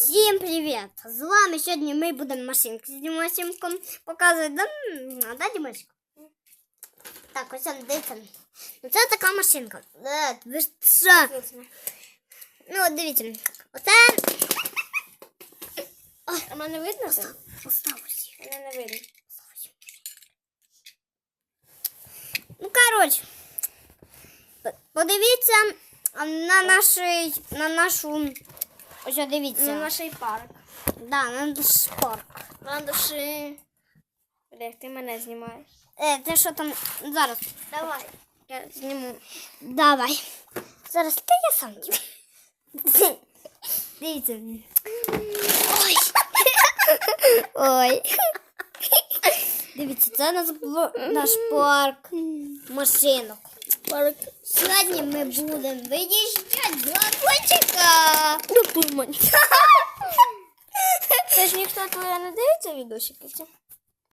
Всім привіт! З вами сьогодні ми будемо машинки з Дімасімком показувати. Да, да, Дімасік? Так, ось он, дивіться. Ну, це така машинка. Е, ви ж що? Ну, от дивіться. Оце. Ой, А мене видно? це? Поставиш. Мене не видно. Ну, коротше. Подивіться на нашій, на нашу. Ось дивіться. На наш парк. Да, на наш парк. На душі. Олег, ти мене знімаєш. Е, ти що там зараз? Давай. Я зніму. Давай. Зараз ти я сам. Дивіться. Ой. Ой. Дивіться, це наш, наш парк машинок. Парк. Сьогодні ми будемо виїжджати з вагончика. Це ж ніхто твоє не дивиться відосики?